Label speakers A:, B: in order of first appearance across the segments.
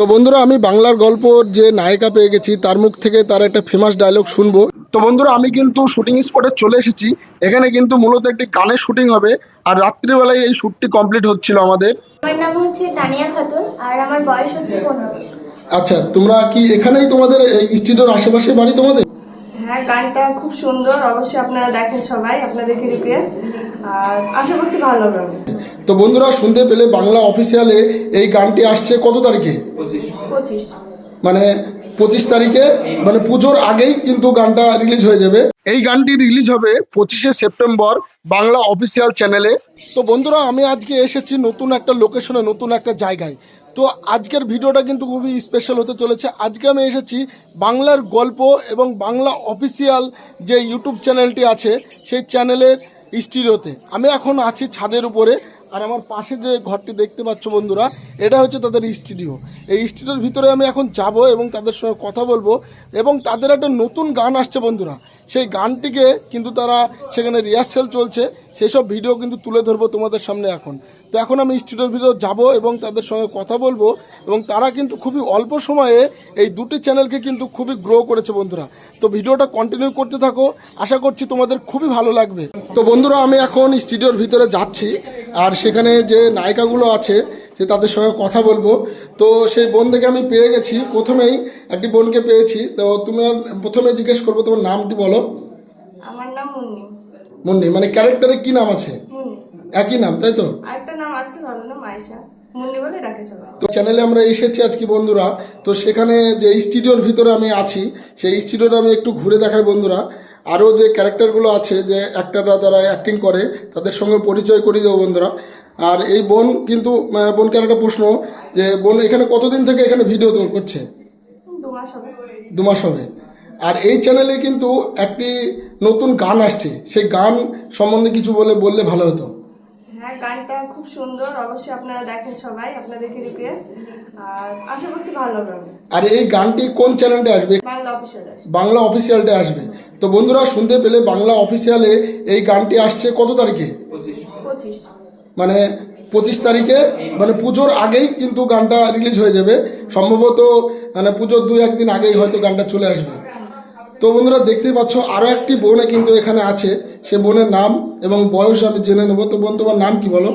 A: তো বন্ধুরা আমি বাংলার গল্প যে নায়িকা পেয়ে গেছি তার মুখ থেকে তার একটা ফেমাস ডায়লগ শুনব। তো বন্ধুরা আমি কিন্তু শুটিং স্পটে চলে এসেছি। এখানে কিন্তু মূলত একটি গানের শুটিং হবে। আর রাত্রিবেলায় এই শ্যুটটি কমপ্লিট হচ্ছিল আমাদের।
B: আমার নাম হচ্ছে তানিয়া খাতুন আর আমার বয়স হচ্ছে পনেরো
A: আচ্ছা তোমরা কি এখানেই তোমাদের এই স্টুডিওর আশেপাশে বাড়ি তোমাদের?
C: গানটা খুব সুন্দর অবশ্যই আপনারা দেখেন সবাই আপনাদেরকে রিকোয়েস্ট আর আশা করছি ভালো লাগবে
A: তো বন্ধুরা শুনতে পেলে বাংলা অফিসিয়ালে এই গানটি আসছে কত তারিখে?
C: পঁচিশ।
A: মানে পঁচিশ তারিখে মানে পুজোর আগেই কিন্তু গানটা রিলিজ হয়ে যাবে। এই গানটি রিলিজ হবে পঁচিশে সেপ্টেম্বর বাংলা অফিসিয়াল চ্যানেলে তো বন্ধুরা আমি আজকে এসেছি নতুন একটা লোকেশনে নতুন একটা জায়গায়। তো আজকের ভিডিওটা কিন্তু খুবই স্পেশাল হতে চলেছে। আজকে আমি এসেছি বাংলার গল্প এবং বাংলা অফিসিয়াল যে ইউটিউব চ্যানেলটি আছে, সেই চ্যানেলের স্টুডিওতে। আমি এখন আছি ছাদের উপরে, আর আমার পাশে যে ঘরটি দেখতে পাচ্ছ বন্ধুরা, এটা হচ্ছে তাদের স্টুডিও। এই স্টুডিওর ভিতরে আমি এখন যাব এবং তাদের সঙ্গে কথা বলব এবং তাদের একটা নতুন গান আসছে বন্ধুরা। সেই গানটিকে কিন্তু তারা সেখানে রিহার্সেল চলছে। সেই সব ভিডিও কিন্তু তুলে ধরবো তোমাদের সামনে এখন। তো এখন আমি স্টুডিওর ভিতর যাব এবং তাদের সঙ্গে কথা বলব এবং তারা কিন্তু খুবই অল্প সময়ে এই দুটি চ্যানেলকে কিন্তু খুবই গ্রো করেছে বন্ধুরা। তো ভিডিওটা কন্টিনিউ করতে থাকো। আশা করছি তোমাদের খুবই ভালো লাগবে। তো বন্ধুরা, আমি এখন স্টুডিওর ভিতরে যাচ্ছি। আর সেখানে যে নায়িকাগুলো আছে সে তাদের সঙ্গে কথা বলব। তো সেই বোনদেরকে আমি পেয়ে গেছি। প্রথমেই একটি বোনকে পেয়েছি। তো তুমি প্রথমে জিজ্ঞেস করব তোমার নামটি বলো।
C: আমার নাম মুন্নি।
A: মুন্নি মানে ক্যারেক্টারে কি নাম আছে? একই নাম তাই তো?
C: আরেকটা নাম আছে ভালো নাম সবাই।
A: তো চ্যানেলে আমরা এসেছি আজকে বন্ধুরা। তো সেখানে যে স্টুডিওর ভিতরে আমি আছি সেই স্টুডিওটা আমি একটু ঘুরে দেখাই বন্ধুরা। আরও যে ক্যারেক্টারগুলো আছে যে অ্যাক্টাররা যারা অ্যাক্টিং করে তাদের সঙ্গে পরিচয় করিয়ে দেবো বন্ধুরা। আর এই বোন কিন্তু বোন বোনকে একটা প্রশ্ন যে বোন এখানে কতদিন থেকে এখানে ভিডিও করছে?
C: দুমাস হবে।
A: দু মাস হবে। আর এই চ্যানেলে কিন্তু একটি নতুন গান আসছে। সেই গান সম্বন্ধে কিছু বলে বললে ভালো হতো।
C: হ্যাঁ গানটা খুব সুন্দর অবশ্যই আপনারা দেখেন সবাই আপনাদেরকে রিকোয়েস্ট আর আশা করছি ভালো লাগবে
A: আর এই গানটি কোন চ্যানেলটা আসবে?
C: বাংলা অফিসে আসবে।
A: বাংলা অফিসিয়ালটা আসবে। তো বন্ধুরা শুনতে পেলে বাংলা অফিসিয়ালে এই গানটি আসছে কত তারিখে?
C: পঁচিশ।
A: মানে পঁচিশ তারিখে মানে পুজোর আগেই কিন্তু গানটা রিলিজ হয়ে যাবে। সম্ভবত মানে পুজোর দু একদিন আগেই হয়তো গানটা চলে আসবে। তো বন্ধুরা দেখতেই পাচ্ছ আরও একটি বোনে কিন্তু এখানে আছে। সে বোনের নাম এবং বয়স আমি জেনে নেব। তো বোন তোমার নাম কি বলো?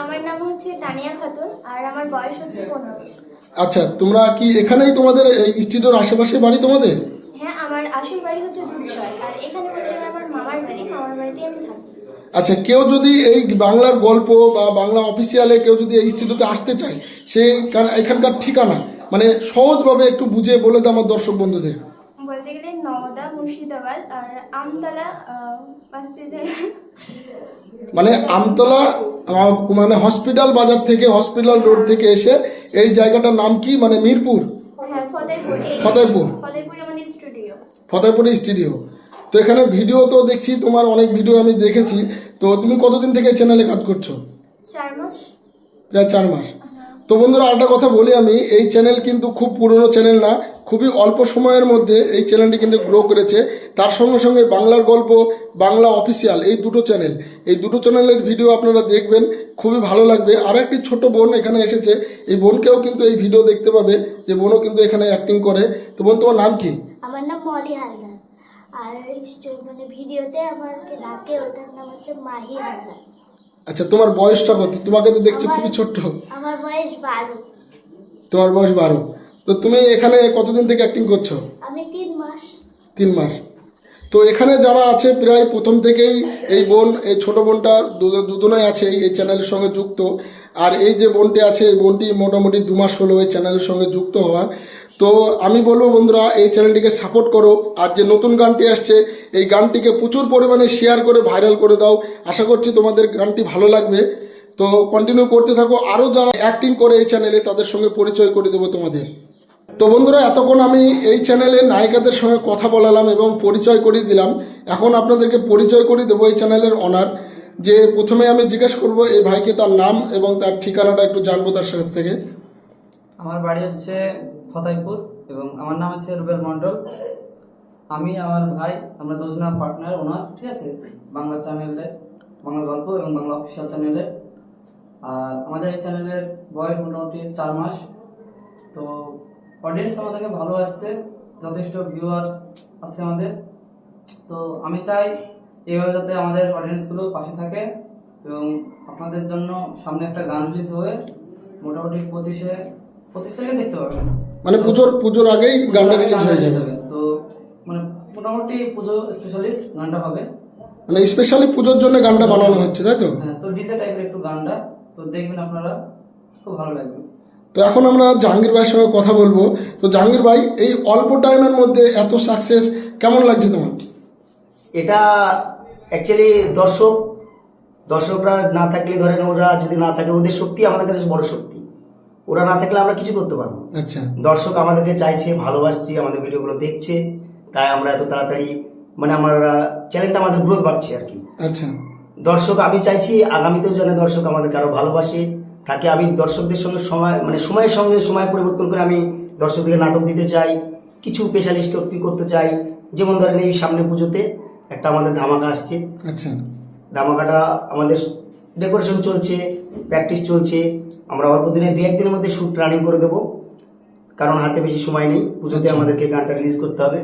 B: আমার নাম হচ্ছে তানিয়া খাতুন আর আমার বয়স হচ্ছে পনেরো
A: আচ্ছা তোমরা কি এখানেই তোমাদের এই স্টুডিওর আশেপাশে বাড়ি তোমাদের?
B: হ্যাঁ আমার আসল বাড়ি হচ্ছে দুধসর আর এখানে বলতে গেলে আমার মামার বাড়ি। মামার বাড়িতে আমি থাকি।
A: আচ্ছা কেউ যদি এই বাংলার গল্প বা বাংলা অফিসিয়ালে কেউ যদি এই স্টুডিওতে আসতে চায় সে কার- এখানকার ঠিকানা মানে সহজভাবে একটু বুঝিয়ে বলে দাও আমার দর্শক বন্ধুদের।
B: বলতে গেলে নওদা মুর্শিদাবাদ আর আমতলা হসপিটাল
A: মানে আমতলা মানে হসপিটাল বাজার থেকে হসপিটাল রোড থেকে এসে এই জায়গাটার নাম কি? মানে মিরপুর?
B: হ্যাঁ ফতেহপুর।
A: ফতেহপুর।
B: স্টুডিও।
A: স্টুডিও। তো এখানে ভিডিও তো দেখছি তোমার অনেক ভিডিও আমি দেখেছি। তো তুমি কতদিন থেকে চ্যানেলে কাজ করছ?
B: চার মাস।
A: প্রায় চার মাস। তো বন্ধুরা আরেকটা কথা বলি আমি এই চ্যানেল কিন্তু খুব পুরনো চ্যানেল না। খুবই অল্প সময়ের মধ্যে এই চ্যানেলটি কিন্তু গ্রো করেছে। তার সঙ্গে সঙ্গে বাংলার গল্প বাংলা অফিসিয়াল এই দুটো চ্যানেল এই দুটো চ্যানেলের ভিডিও আপনারা দেখবেন খুবই ভালো লাগবে। আর একটি ছোট বোন এখানে এসেছে। এই বোনকেও কিন্তু এই ভিডিও দেখতে পাবে যে বোনও কিন্তু এখানে অ্যাক্টিং করে। তো বোন তোমার নাম কি?
D: আমার নাম মলি হালদার। আর মানে ভিডিওতে আমাকে ডাকে ওটার নাম হচ্ছে মাহি হালদার।
A: আচ্ছা তোমার বয়সটা কত? তোমাকে তো দেখছি খুবই ছোট্ট।
D: আমার বয়স বারো।
A: তোমার বয়স বারো। তো তুমি এখানে কতদিন থেকে অ্যাক্টিং করছ?
D: আমি তিন মাস।
A: তিন মাস। তো এখানে যারা আছে প্রায় প্রথম থেকেই এই বোন এই ছোট বোনটা দুজনেই আছে এই চ্যানেলের সঙ্গে যুক্ত। আর এই যে বোনটি আছে এই বোনটি মোটামুটি দু মাস হলো এই চ্যানেলের সঙ্গে যুক্ত হওয়া। তো আমি বলব বন্ধুরা এই চ্যানেলটিকে সাপোর্ট করো। আর যে নতুন গানটি আসছে এই গানটিকে প্রচুর পরিমাণে শেয়ার করে ভাইরাল করে দাও। আশা করছি তোমাদের গানটি ভালো লাগবে। তো কন্টিনিউ করতে থাকো। আরও যারা অ্যাক্টিং করে এই চ্যানেলে তাদের সঙ্গে পরিচয় করে দেবো তোমাদের। তো বন্ধুরা, এতক্ষণ আমি এই চ্যানেলে নায়িকাদের সঙ্গে কথা বলালাম এবং পরিচয় করিয়ে দিলাম। এখন আপনাদেরকে পরিচয় করিয়ে দেবো এই চ্যানেলের অনার। যে প্রথমে আমি জিজ্ঞেস করব, এই ভাইকে তার নাম এবং তার ঠিকানাটা একটু জানব তার কাছ থেকে।
E: আমার বাড়ি হচ্ছে ফতাইপুর এবং আমার নাম হচ্ছে রুবেল মণ্ডল। আমি, আমার ভাই, আমরা দুজনা পার্টনার ওনার, ঠিক আছে? বাংলা চ্যানেলে বাংলা গল্প এবং বাংলা অফিসিয়াল চ্যানেলে আর আমাদের এই চ্যানেলের বয়স মোটামুটি চার মাস। তো অডিয়েন্স আমাদেরকে ভালো আসছে যথেষ্ট ভিউয়ার্স আছে আমাদের। তো আমি চাই এইভাবে যাতে আমাদের অডিয়েন্সগুলো পাশে থাকে এবং আপনাদের জন্য সামনে একটা গান রিলিজ হয়ে মোটামুটি পঁচিশে পঁচিশ তারিখে দেখতে পাবেন।
A: মানে পুজোর পুজোর আগেই গানটা রিলিজ হয়ে যাবে।
E: তো মানে মোটামুটি পুজো স্পেশালিস্ট গানটা হবে।
A: মানে স্পেশালি পুজোর জন্য গানটা বানানো হচ্ছে তাই তো?
E: হ্যাঁ তো ডিজে টাইপের একটু গানটা তো দেখবেন আপনারা খুব ভালো লাগবে।
A: তো এখন আমরা জাহাঙ্গীর ভাইয়ের সঙ্গে কথা বলব। তো জাহাঙ্গীর ভাই এই অল্প টাইমের মধ্যে এত সাকসেস কেমন লাগছে তোমার?
F: এটা অ্যাকচুয়ালি দর্শক দর্শকরা না থাকলে ধরেন ওরা যদি না থাকে ওদের শক্তি আমাদের কাছে বড় শক্তি। ওরা না থাকলে আমরা কিছু করতে পারব
A: আচ্ছা।
F: দর্শক আমাদেরকে চাইছে ভালোবাসছে আমাদের ভিডিওগুলো দেখছে তাই আমরা এত তাড়াতাড়ি মানে আমার চ্যানেলটা আমাদের গ্রোথ বাড়ছে আর কি।
A: আচ্ছা।
F: দর্শক আমি চাইছি আগামীতেও যেন দর্শক আমাদেরকে আরও ভালোবাসে থাকে আমি দর্শকদের সঙ্গে সময় মানে সময়ের সঙ্গে সময় পরিবর্তন করে আমি দর্শকদের নাটক দিতে চাই কিছু স্পেশালিস্ট করতে চাই। যেমন ধরেন এই সামনে পুজোতে একটা আমাদের ধামাকা আসছে।
A: আচ্ছা।
F: ধামাকাটা আমাদের ডেকোরেশন চলছে প্র্যাকটিস চলছে। আমরা অল্প দিনে দু একদিনের মধ্যে শ্যুট রানিং করে দেবো। কারণ হাতে বেশি সময় নেই। পুজোতে আমাদেরকে গানটা রিলিজ করতে হবে।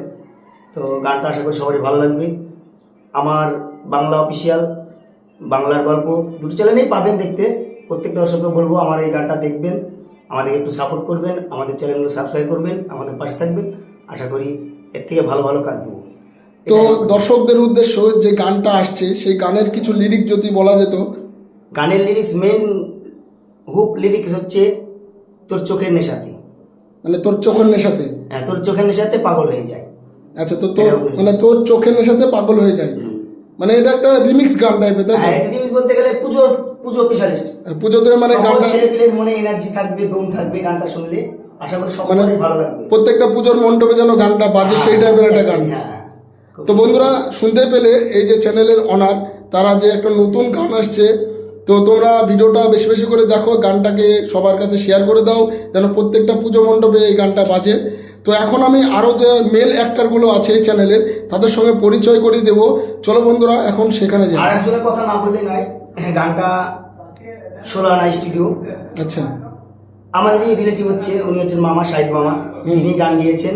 F: তো গানটা আশা করি সবারই ভালো লাগবে। আমার বাংলা অফিসিয়াল বাংলার গল্প দুটো চ্যানেলেই পাবেন দেখতে। প্রত্যেক দর্শককে বলব আমার এই গানটা দেখবেন আমাদেরকে একটু সাপোর্ট করবেন আমাদের চ্যানেলগুলো সাবস্ক্রাইব করবেন আমাদের পাশে থাকবেন। আশা করি এর থেকে ভালো ভালো কাজ দেবো।
A: তো দর্শকদের উদ্দেশ্য যে গানটা আসছে সেই গানের কিছু লিরিক যদি বলা যেত।
F: গানের লিরিক্স মেন হুপ লিরিক্স হচ্ছে তোর চোখের নেশাতে।
A: মানে তোর চোখের নেশাতে?
F: হ্যাঁ তোর চোখের নেশাতে পাগল হয়ে যায়।
A: আচ্ছা তো তোর মানে তোর চোখের নেশাতে পাগল হয়ে যায়। মানে এটা একটা রিমিক্স গান টাইপের তাই
F: হ্যাঁ রিমিক্স বলতে গেলে পুজো পুজো স্পেশালিস্ট
A: পুজোতে মানে গানটা
F: ছেলেপিলের মনে এনার্জি থাকবে দম থাকবে গানটা শুনলে। আশা করি
A: মানে
F: সকলেরই ভালো লাগবে।
A: প্রত্যেকটা পুজোর মণ্ডপে যেন গানটা বাজে সেই টাইপের একটা গান।
F: হ্যাঁ হ্যাঁ।
A: তো বন্ধুরা শুনতে পেলে এই যে চ্যানেলের অনার তারা যে একটা নতুন গান আসছে তো তোমরা ভিডিওটা বেশি বেশি করে দেখো গানটাকে সবার কাছে শেয়ার করে দাও যেন প্রত্যেকটা পুজো মণ্ডপে এই গানটা বাজে। তো এখন আমি আরও যে মেল অ্যাক্টারগুলো আছে এই চ্যানেলের তাদের সঙ্গে পরিচয় করিয়ে দেবো। চলো বন্ধুরা এখন সেখানে যাই।
F: আর একজনের কথা না বললে নয় গানটা সোলানা স্টুডিও
A: আচ্ছা।
F: আমাদেরই রিলেটিভ হচ্ছে উনি হচ্ছেন মামা শাহিদ মামা। তিনি গান গিয়েছেন।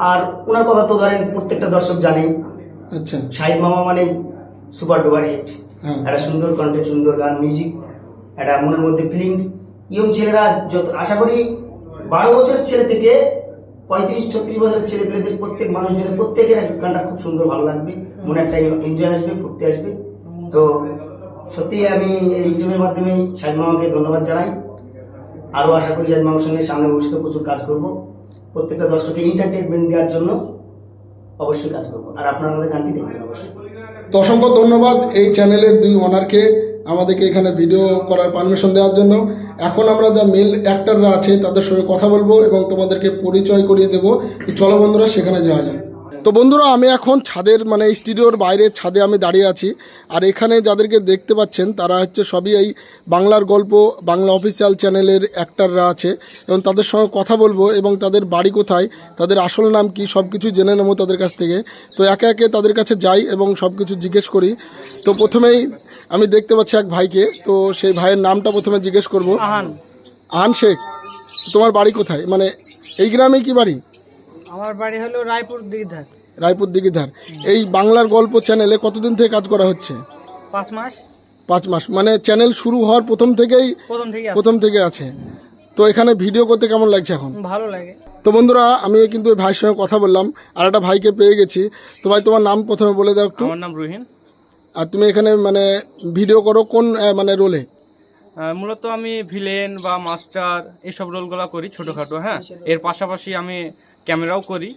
F: আর ওনার কথা তো ধরেন প্রত্যেকটা দর্শক জানেই
A: আচ্ছা।
F: শাহিদ মামা মানে সুপার ডুপার হিট।
A: হ্যাঁ।
F: একটা সুন্দর কন্টেন্ট সুন্দর গান মিউজিক একটা মনের মধ্যে ফিলিংস ইয়ং ছেলেরা যত আশা করি বারো বছরের ছেলে থেকে পঁয়ত্রিশ ছত্রিশ বছরের ছেলে পেলেদের প্রত্যেক মানুষজনের প্রত্যেকের গানটা খুব সুন্দর ভালো লাগবে। মনে একটা এনজয় আসবে ফুর্তি আসবে। তো সত্যি আমি এই ইউটিউবের মাধ্যমে শাহিদ মামাকে ধন্যবাদ জানাই। আরও আশা করি শাহিদ মামার সঙ্গে সামনে ভবিষ্যতে প্রচুর কাজ করব। প্রত্যেকটা দর্শককে এন্টারটেনমেন্ট দেওয়ার জন্য অবশ্যই কাজ করব। আর আপনারা আমাদের গানটি দেখবেন অবশ্যই।
A: তো অসংখ্য ধন্যবাদ এই চ্যানেলের দুই ওনারকে, আমাদেরকে এখানে ভিডিও করার পারমিশন দেওয়ার জন্য। এখন আমরা যা মেল অ্যাক্টররা আছে তাদের সঙ্গে কথা বলব এবং তোমাদেরকে পরিচয় করিয়ে দেবো। চলো বন্ধুরা, সেখানে যাওয়া যায় তো বন্ধুরা আমি এখন ছাদের মানে স্টুডিওর বাইরে ছাদে আমি দাঁড়িয়ে আছি। আর এখানে যাদেরকে দেখতে পাচ্ছেন তারা হচ্ছে সবই এই বাংলার গল্প বাংলা অফিসিয়াল চ্যানেলের অ্যাক্টাররা আছে। এবং তাদের সঙ্গে কথা বলব এবং তাদের বাড়ি কোথায় তাদের আসল নাম কি সব কিছু জেনে নেব তাদের কাছ থেকে। তো একে একে তাদের কাছে যাই এবং সব কিছু জিজ্ঞেস করি। তো প্রথমেই আমি দেখতে পাচ্ছি এক ভাইকে তো সেই ভাইয়ের নামটা প্রথমে জিজ্ঞেস করব।
G: আহান
A: শেখ তোমার বাড়ি কোথায়? মানে এই গ্রামেই কি বাড়ি?
G: আমার বাড়ি হলো রায়পুর দিঘিধার।
A: রায়পুর দিঘিধার। এই বাংলার গল্প চ্যানেলে কতদিন থেকে কাজ করা হচ্ছে?
G: পাঁচ মাস।
A: পাঁচ মাস। মানে চ্যানেল শুরু হওয়ার প্রথম থেকেই
G: প্রথম থেকে
A: প্রথম থেকে আছে। তো এখানে ভিডিও করতে কেমন লাগছে এখন?
G: ভালো লাগে।
A: তো বন্ধুরা আমি কিন্তু ওই ভাইয়ের সঙ্গে কথা বললাম আর একটা ভাইকে পেয়ে গেছি। তো ভাই তোমার নাম প্রথমে বলে দাও একটু।
H: আমার নাম রুহিন।
A: আর তুমি এখানে মানে ভিডিও করো কোন আহ, মানে রোলে
H: মূলত আমি ভিলেন বা মাস্টার এইসব রোলগুলো করি ছোটোখাটো হ্যাঁ? এর পাশাপাশি আমি ক্যামেরাও করি।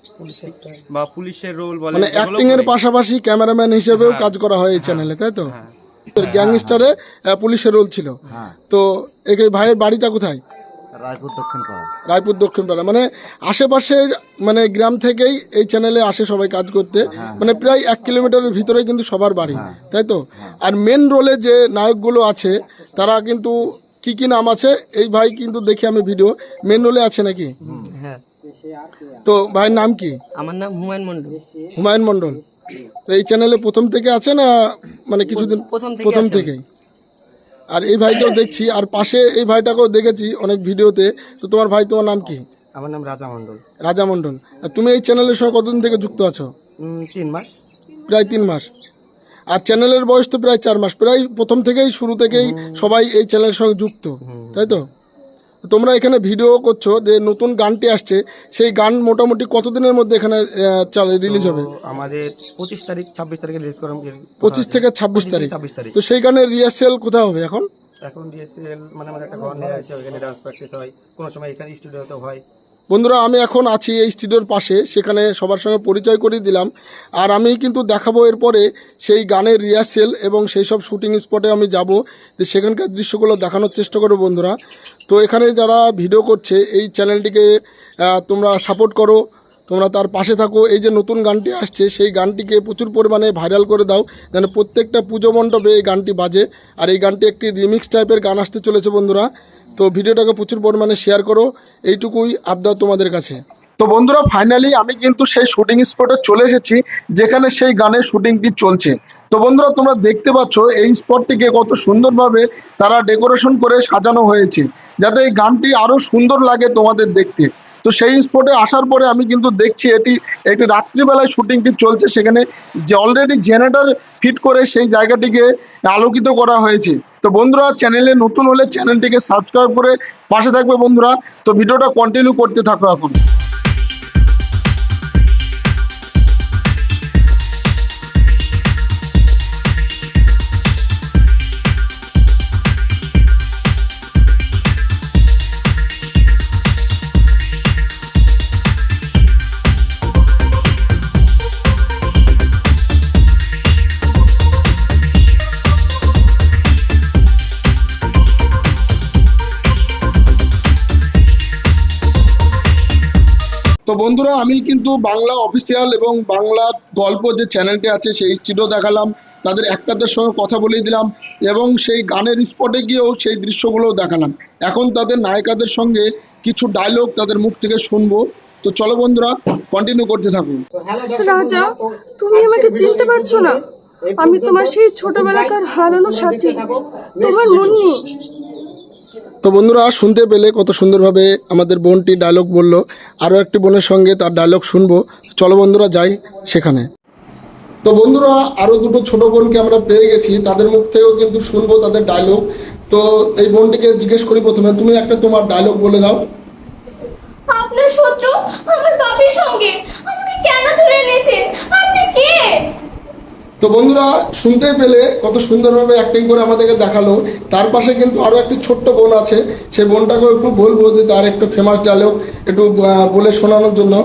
H: বা পুলিশের রোল বলে
A: মানে অ্যাক্টিং এর পাশাপাশি ক্যামেরাম্যান হিসেবেও কাজ করা হয় এই চ্যানেলে তাই তো? গ্যাংস্টারে পুলিশের রোল ছিল। তো এই ভাইয়ের বাড়িটা কোথায়?
I: রায়পুর দক্ষিণ পাড়া
A: রায়পুর দক্ষিণ পাড়া মানে আশেপাশের মানে গ্রাম থেকেই এই চ্যানেলে আসে সবাই কাজ করতে। মানে প্রায় এক কিলোমিটারের ভিতরেই কিন্তু সবার বাড়ি তাই তো? আর মেন রোলে যে নায়কগুলো আছে তারা কিন্তু কি কি নাম আছে? এই ভাই কিন্তু দেখি আমি ভিডিও মেন রোলে আছে নাকি?
G: হ্যাঁ।
A: তো ভাইয়ের নাম কি?
G: আমার নাম হুমায়ুন মন্ডল
A: হুমায়ুন মন্ডল তো এই চ্যানেলে প্রথম থেকে আছে না মানে কিছুদিন
G: প্রথম থেকে
A: থেকেই? আর এই ভাইকেও দেখছি আর পাশে এই ভাইটাকেও দেখেছি অনেক ভিডিওতে। তো তোমার ভাই তোমার নাম কি?
G: আমার নাম রাজা মণ্ডল।
A: রাজা মণ্ডল। আর তুমি এই চ্যানেলের সঙ্গে কতদিন থেকে যুক্ত আছো?
G: তিন মাস।
A: প্রায় তিন মাস। আর চ্যানেলের বয়স তো প্রায় চার মাস। প্রায় প্রথম থেকেই শুরু থেকেই সবাই এই চ্যানেলের সঙ্গে যুক্ত। তাই তো? তোমরা এখানে ভিডিও করছ যে নতুন গানটি আসছে সেই গান মোটামুটি কতদিনের মধ্যে এখানে রিলিজ হবে?
G: আমাদের পঁচিশ তারিখ ছাব্বিশ তারিখে রিলিজ করা
A: পঁচিশ থেকে ছাব্বিশ তারিখ।
G: ছাব্বিশ তারিখ।
A: তো সেই গানের রিহার্সেল কোথায় হবে এখন?
G: এখন রিহার্সেল মানে আমাদের একটা ঘর নেওয়া আছে ওইখানে ডান্স প্র্যাকটিস হয়। কোনো সময় এখানে স্টুডিওতে হয়।
A: বন্ধুরা, আমি এখন আছি এই স্টুডিওর পাশে, সেখানে সবার সঙ্গে পরিচয় করিয়ে দিলাম। আর আমি কিন্তু দেখাবো এরপরে সেই গানের রিহার্সেল এবং সেই সব শুটিং স্পটে আমি যাব। যে সেখানকার দৃশ্যগুলো দেখানোর চেষ্টা করব বন্ধুরা। তো এখানে যারা ভিডিও করছে, এই চ্যানেলটিকে তোমরা সাপোর্ট করো, তোমরা তার পাশে থাকো। এই যে নতুন গানটি আসছে, সেই গানটিকে প্রচুর পরিমাণে ভাইরাল করে দাও, যেন প্রত্যেকটা পুজো মণ্ডপে এই গানটি বাজে। আর এই গানটি একটি রিমিক্স টাইপের গান আসতে চলেছে বন্ধুরা। তো ভিডিওটাকে প্রচুর পরিমাণে শেয়ার করো। এইটুকুই আবদার তোমাদের কাছে। তো বন্ধুরা ফাইনালি আমি কিন্তু সেই শুটিং স্পটে চলে এসেছি, যেখানে সেই গানের শুটিংটি চলছে। তো বন্ধুরা, তোমরা দেখতে পাচ্ছ, এই স্পটটিকে কত সুন্দরভাবে তারা ডেকোরেশন করে সাজানো হয়েছে, যাতে এই গানটি আরও সুন্দর লাগে তোমাদের দেখতে। তো সেই স্পটে আসার পরে আমি কিন্তু দেখছি এটি একটি রাত্রিবেলায় শুটিংটি চলছে। সেখানে যে অলরেডি জেনারেটর ফিট করে সেই জায়গাটিকে আলোকিত করা হয়েছে। তো বন্ধুরা চ্যানেলে নতুন হলে চ্যানেলটিকে সাবস্ক্রাইব করে পাশে থাকবে বন্ধুরা। তো ভিডিওটা কন্টিনিউ করতে থাকো এখন। বন্ধুরা আমি কিন্তু বাংলা অফিসিয়াল এবং বাংলা গল্প যে চ্যানেলটি আছে সেই স্টুডিও দেখালাম। তাদের একটাদের সঙ্গে কথা বলিয়ে দিলাম এবং সেই গানের স্পটে গিয়েও সেই দৃশ্যগুলোও দেখালাম। এখন তাদের নায়িকাদের সঙ্গে কিছু ডায়লগ তাদের মুখ থেকে শুনব। তো চলো বন্ধুরা কন্টিনিউ করতে থাকুন।
C: রাজা তুমি আমাকে চিনতে পারছ না। আমি তোমার সেই ছোটবেলাকার হারানো সাথী তোমার মুন্নি।
A: তো বন্ধুরা, শুনতে পেলে কত সুন্দরভাবে আমাদের বোনটি ডায়লগ বলল। আরও একটি বোনের সঙ্গে তার ডায়লগ শুনব। চলো বন্ধুরা, যাই সেখানে। তো বন্ধুরা, আরও দুটো ছোট বোনকে আমরা পেয়ে গেছি। তাদের মুখ থেকেও কিন্তু শুনব তাদের ডায়লগ তো এই বোনটিকে জিজ্ঞেস করি প্রথমে, তুমি একটা তোমার ডায়লগ বলে দাও।
B: আপনার শত্রু আমার বাপের সঙ্গে। আমাকে কেন ধরে এনেছেন? আপনি কে?
A: তো বন্ধুরা শুনতে পেলে কত সুন্দরভাবে অ্যাক্টিং করে আমাদেরকে দেখাল। তার পাশে কিন্তু আরও একটি ছোট্ট বোন আছে। সেই বোনটাকেও একটু বলব যে তার একটু ফেমাস ডায়লগ একটু বলে শোনানোর জন্য।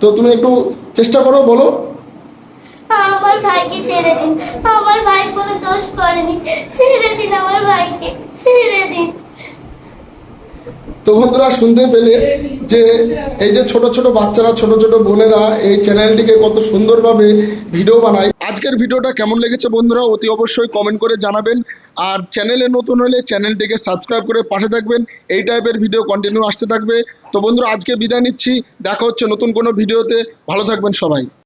A: তো তুমি একটু চেষ্টা করো বলো।
D: আমার ভাইকে ছেড়ে দিন। আমার ভাই কোনো দোষ করেনি। ছেড়ে দিন আমার ভাইকে। ছেড়ে দিন।
A: তো বন্ধুরা শুনতে পেলে যে এই যে ছোট ছোট বাচ্চারা ছোট ছোট বোনেরা এই চ্যানেলটিকে কত সুন্দরভাবে ভিডিও বানায়। আজকের ভিডিওটা কেমন লেগেছে বন্ধুরা অতি অবশ্যই কমেন্ট করে জানাবেন। আর চ্যানেলে নতুন হলে চ্যানেলটিকে সাবস্ক্রাইব করে পাশে থাকবেন। এই টাইপের ভিডিও কন্টিনিউ আসতে থাকবে। তো বন্ধুরা, আজকে বিদায় নিচ্ছি। দেখা হচ্ছে নতুন কোনো ভিডিওতে ভালো থাকবেন সবাই।